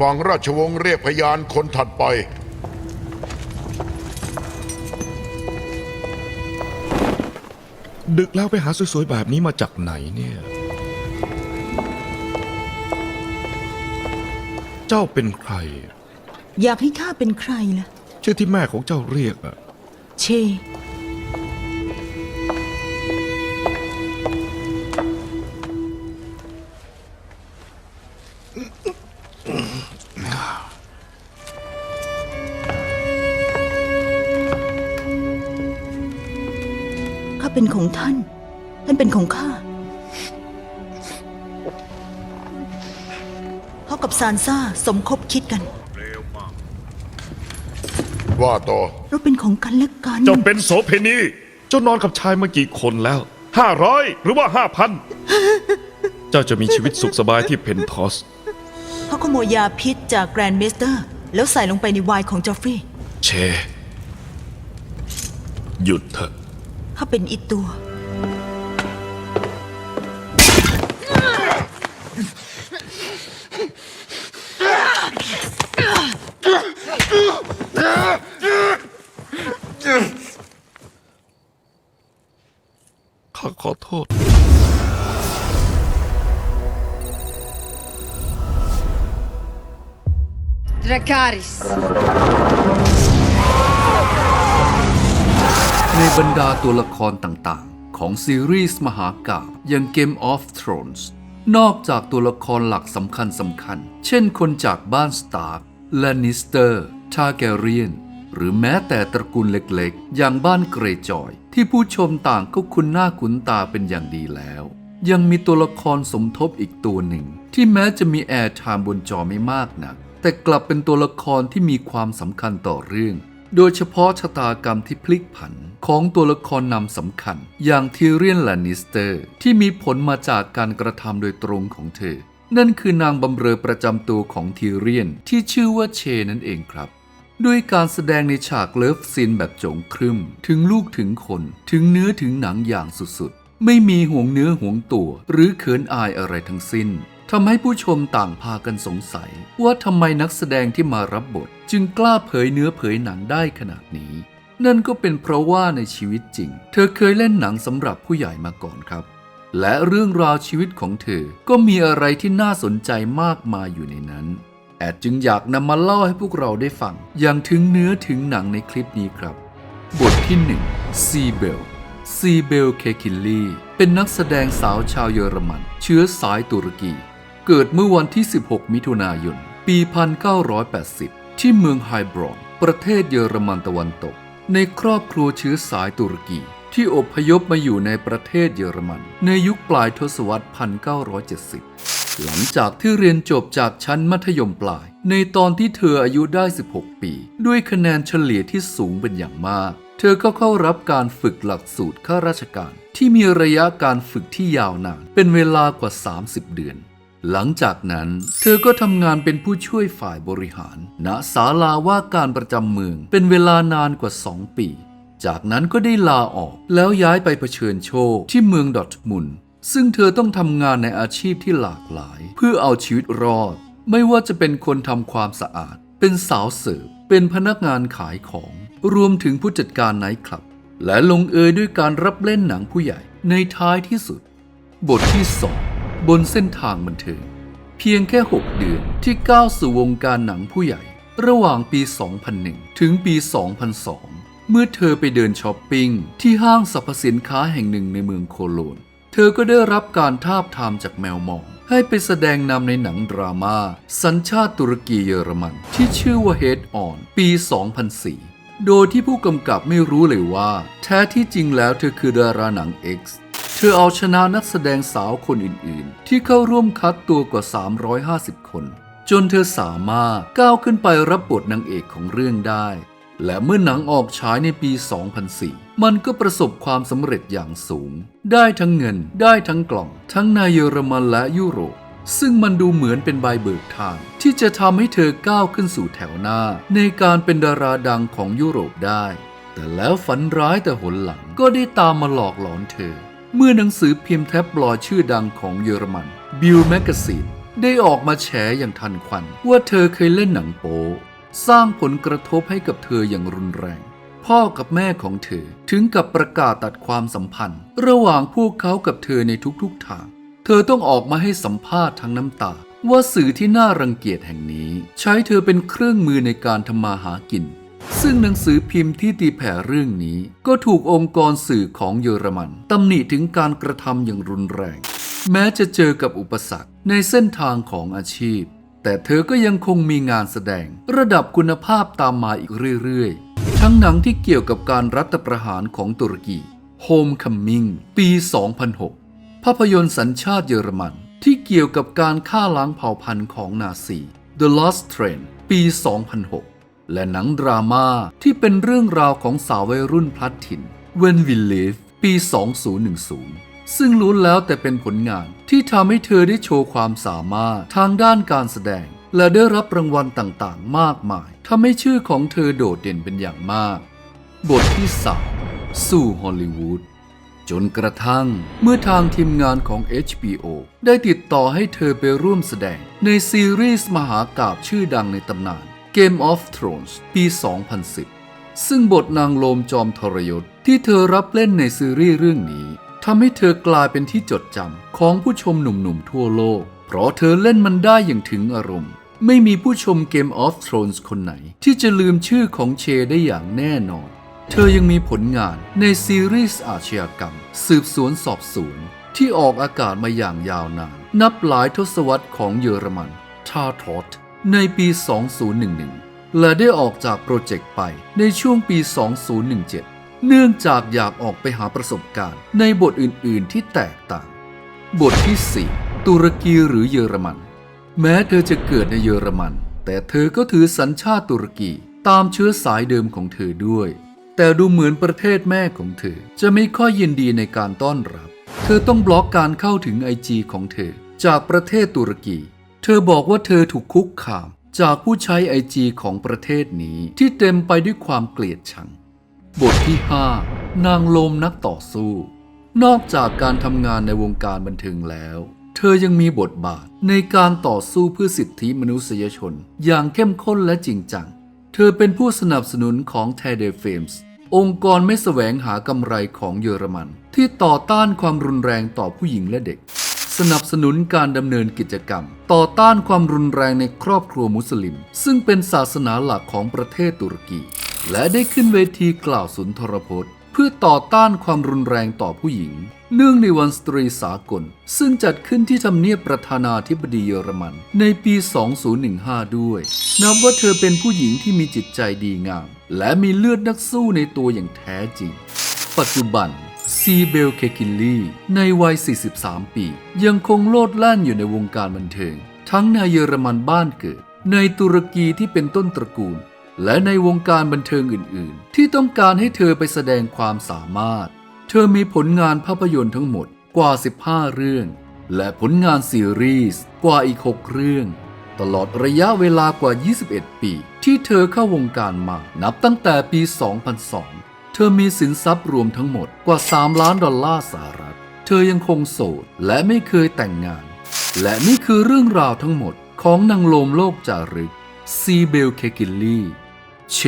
ฝั่งราชวงศ์เรียกพยานคนถัดไป ดึกแล้วไปหาสวยๆแบบนี้มาจากไหนเนี่ย เจ้าเป็นใคร อยากให้ข้าเป็นใครล่ะ ชื่อที่แม่ของเจ้าเรียกอะเชข้ เป็นของท่าน ท่านเป็นของข้าพ่อกับซานซ่าสมคบคิดกัน ว่าต่อ เราเป็นของกันและกัน เจ้าเป็นโสเพณีเจ้านอนกับชายมากี่คนแล้วห้าร้อยหรือว่าห้าพันเจ้าจะมีชีวิตสุขสบายที่เพนทอสเขาขโมยยาพิษจากแกรนด์เมสเตอร์ แล้วใส่ลงไปในไวน์ของจอฟฟรีย์เช หยุดเถอะ ข้าเป็นอีตัว ข้าขอโทษ Dracarys. บรรดาตัวละครต่างๆ ของซีรีส์มหากาพย์อย่าง Game of Thrones นอกจากตัวละครหลักสำคัญสำคัญๆเช่นคนจากบ้านสตาร์กแลนิสเตอร์ทาแกเรียน หรือแม้แต่ตระกูลเล็กๆ อย่างบ้านเกรจอย ที่ผู้ชมต่างก็คุ้นหน้าคุ้นตาเป็นอย่างดีแล้ว ยังมีตัวละครสมทบอีกตัวหนึ่ง ที่แม้จะมีแอร์ไทม์บนจอไม่มากนัก แต่กลับเป็นตัวละครที่มีความสำคัญต่อเรื่อง โดยเฉพาะชะตากรรมที่พลิกผัน ของตัวละครนำสำคัญ อย่างทีเรียนแลนนิสเตอร์ ที่มีผลมาจากการกระทำโดยตรงของเธอ นั่นคือนางบำเรอประจำตัวของทีเรียนที่ชื่อว่าเชนั่นเองครับด้วยการแสดงในฉากเลิฟซีนแบบโจงครึม ถึงลูกถึงคน ถึงเนื้อถึงหนังอย่างสุดๆ ไม่มีห่วงเนื้อห่วงตัว หรือเขินอายอะไรทั้งสิ้นทำให้ผู้ชมต่างพากันสงสัย ว่าทำไมนักแสดงที่มารับบท จึงกล้าเผยเนื้อเผยหนังได้ขนาดนี้ นั่นก็เป็นเพราะว่าในชีวิตจริง เธอเคยเล่นหนังสำหรับผู้ใหญ่มาก่อนครับ และเรื่องราวชีวิตของเธอก็มีอะไรที่น่าสนใจมากมายอยู่ในนั้น แอดจึงอยากนำมาเล่าให้พวกเราได้ฟัง อย่างถึงเนื้อถึงหนังในคลิปนี้ครับ บทที่1ซีเบลซีเบลเคคินลีเป็นนักแสดงสาวชาวเยอรมัน เชื้อสายตุรกี เกิดเมื่อวันที่ 16 มิถุนายน ปี 1980 ที่เมืองไฮบรอนประเทศเยอรมันตะวันตก ในครอบครัวเชื้อสายตุรกี ที่อพยพมาอยู่ในประเทศเยอรมัน ในยุคปลายทศวรรษ 1970 หลังจากที่เรียนจบจากชั้นมัธยมปลาย ในตอนที่เธออายุได้ 16 ปี ด้วยคะแนนเฉลี่ยที่สูงเป็นอย่างมาก เธอก็เข้ารับการฝึกหลักสูตรข้าราชการ ที่มีระยะการฝึกที่ยาวนาน เป็นเวลากว่า 30 เดือน หลังจากนั้น เธอก็ทำงานเป็นผู้ช่วยฝ่ายบริหาร ณศาลาว่าการประจำเมือง เป็นเวลานานกว่า 2 ปี จากนั้นก็ได้ลาออก แล้วย้ายไปเผชิญโชคที่เมืองดอทมุน ซึ่งเธอต้องทำงานในอาชีพที่หลากหลาย เพื่อเอาชีวิตรอด ไม่ว่าจะเป็นคนทำความสะอาด เป็นสาวเสิร์ฟเป็นพนักงานขายของ รวมถึงผู้จัดการไนท์คลับ และลงเอยด้วยการรับเล่นหนังผู้ใหญ่ในท้ายที่สุด บทที่2 บนเส้นทางบันเทิง เพียงแค่ 6 เดือนที่ก้าวสู่วงการหนังผู้ใหญ่ ระหว่างปี 2001 ถึงปี 2002 เมื่อเธอไปเดินช้อปปิ้งที่ห้างสรรพสินค้าแห่งหนึ่งในเมืองโคโลน เธอก็ได้รับการทาบทามจากแมวมอง ให้ไปแสดงนำในหนังดราม่าสัญชาติตุรกีเยอรมัน ที่ชื่อว่า Head On ปี 2004 โดยที่ผู้กำกับไม่รู้เลยว่า แท้ที่จริงแล้วเธอคือดาราหนัง X เธอเอาชนะนักแสดงสาวคนอื่นๆ ที่เข้าร่วมคัดตัวกว่า 350 คน จนเธอสามารถก้าวขึ้นไปรับบทนางเอกของเรื่องได้ และเมื่อหนังออกฉายในปี 2004 มันก็ประสบความสำเร็จอย่างสูง ได้ทั้งเงิน ได้ทั้งกล่อง ทั้งในเยอรมันและยุโรป ซึ่งมันดูเหมือนเป็นใบเบิกทาง ที่จะทำให้เธอก้าวขึ้นสู่แถวหน้า ในการเป็นดาราดังของยุโรปได้ แต่แล้วฝันร้ายแต่หนหลังก็ได้ตามมาหลอกหลอนเธอ เมื่อหนังสือพิมพ์แท็บลอย์ชื่อดังของเยอรมัน Bill Magazine ได้ออกมาแฉอย่างทันควัน ว่าเธอเคยเล่นหนังโป๊สร้างผลกระทบให้กับเธออย่างรุนแรง พ่อกับแม่ของเธอถึงกับประกาศตัดความสัมพันธ์ ระหว่างพวกเขากับเธอในทุกๆทาง เธอต้องออกมาให้สัมภาษณ์ทั้งน้ำตา ว่าสื่อที่น่ารังเกียจแห่งนี้ ใช้เธอเป็นเครื่องมือในการทำมาหากิน ซึ่งหนังสือพิมพ์ที่ตีแผ่เรื่องนี้ ก็ถูกองค์กรสื่อของเยอรมันตำหนิถึงการกระทำอย่างรุนแรง แม้จะเจอกับอุปสรรคในเส้นทางของอาชีพ แต่เธอก็ยังคงมีงานแสดง ระดับคุณภาพตามมาอีกเรื่อยๆ ทั้งหนังที่เกี่ยวกับการรัฐประหารของตุรกี Homecoming ปี 2006 ภาพยนตร์สัญชาติเยอรมันที่เกี่ยวกับการฆ่าล้างเผ่าพันธุ์ของนาซี The Lost Train ปี 2006 และหนังดราม่าที่เป็นเรื่องราวของสาววัยรุ่นพลัดถิ่น When We Live ปี 2010 ซึ่งล้วนแล้วแต่เป็นผลงานที่ทำให้เธอได้โชว์ความสามารถทางด้านการแสดง และได้รับรางวัลต่างๆ มากมายทำให้ชื่อของเธอโดดเด่นเป็นอย่างมาก บทที่สามสู่ฮอลลีวูดจนกระทั่งเมื่อทางทีมงานของ HBO ได้ติดต่อให้เธอไปร่วมแสดงในซีรีส์มหากาบชื่อดังในตำนาน Game of Thrones ปี 2010 ซึ่งบทนางโลมจอมทรยศที่เธอรับเล่นในซีรีส์เรื่องนี้ทำให้เธอกลายเป็นที่จดจำของผู้ชมหนุ่มๆทั่วโลก เพราะเธอเล่นมันได้อย่างถึงอารมณ์ ไม่มีผู้ชม Game of Thrones คนไหน ที่จะลืมชื่อของเชได้อย่างแน่นอน เธอยังมีผลงานในซีรีส์อาชญากรรม สืบสวนสอบสวนที่ออกอากาศมาอย่างยาวนาน นับหลายทศวรรษของเยอรมันทาทอต ในปี 2011 และได้ออกจากโปรเจกต์ไปในช่วงปี 2017 เนื่องจากอยากออกไปหาประสบการณ์ ในบทอื่น ๆ ที่แตกต่าง บทที่ 4 ตุรกีหรือเยอรมัน แม้เธอจะเกิดในเยอรมัน แต่เธอก็ถือสัญชาติตุรกีตามเชื้อสายเดิมของเธอด้วย แต่ดูเหมือนประเทศแม่ของเธอ จะไม่ค่อยยินดีในการต้อนรับ เธอต้องบล็อกการเข้าถึงไอจีของเธอ จากประเทศตุรกี เธอบอกว่าเธอถูกคุกคามจากผู้ใช้ไอจีของประเทศนี้ที่เต็มไปด้วยความเกลียดชัง บทที่ 5 นางโลมนักต่อสู้ นอกจากการทำงานในวงการบันเทิงแล้ว เธอยังมีบทบาทในการต่อสู้เพื่อสิทธิมนุษยชน อย่างเข้มข้นและจริงจัง เธอเป็นผู้สนับสนุนของ t e d e f a m e s องค์กรไม่แสวงหากำไรของเยอรมัน ที่ต่อต้านความรุนแรงต่อผู้หญิงและเด็ก สนับสนุนการดำเนินกิจกรรม ต่อต้านความรุนแรงในครอบครัวมุสลิม ซึ่งเป็นศาสนาหลักของประเทศตุรกี และได้ขึ้นเวทีกล่าวสุนทรพจน์ เพื่อต่อต้านความรุนแรงต่อผู้หญิง เนื่องในวันสตรีสากล ซึ่งจัดขึ้นที่ทำเนียบประธานาธิบดีเยอรมัน ในปี 2015 ด้วย นับว่าเธอเป็นผู้หญิงที่มีจิตใจดีงาม และมีเลือดนักสู้ในตัวอย่างแท้จริง ปัจจุบัน ซีเบลเคกิลลี่ในวัย 43 ปี ยังคงโลดแล่นอยู่ในวงการบันเทิง ทั้งในเยอรมันบ้านเกิด ในตุรกีที่เป็นต้นตระกูล และในวงการบันเทิงอื่น ๆ ที่ต้องการให้เธอไปแสดงความสามารถ เธอมีผลงานภาพยนตร์ทั้งหมดกว่า 15 เรื่อง และผลงานซีรีส์กว่าอีก 6 เรื่อง ตลอดระยะเวลากว่า 21 ปี ที่เธอเข้าวงการมา นับตั้งแต่ปี 2002 เธอมีสินทรัพย์รวมทั้งหมดกว่า 3 ล้านดอลลาร์สหรัฐ เธอยังคงโสดและไม่เคยแต่งงาน และนี่คือเรื่องราวทั้งหมดของนางโลมโลกจารึกซีเบลเคกิลลี่ เช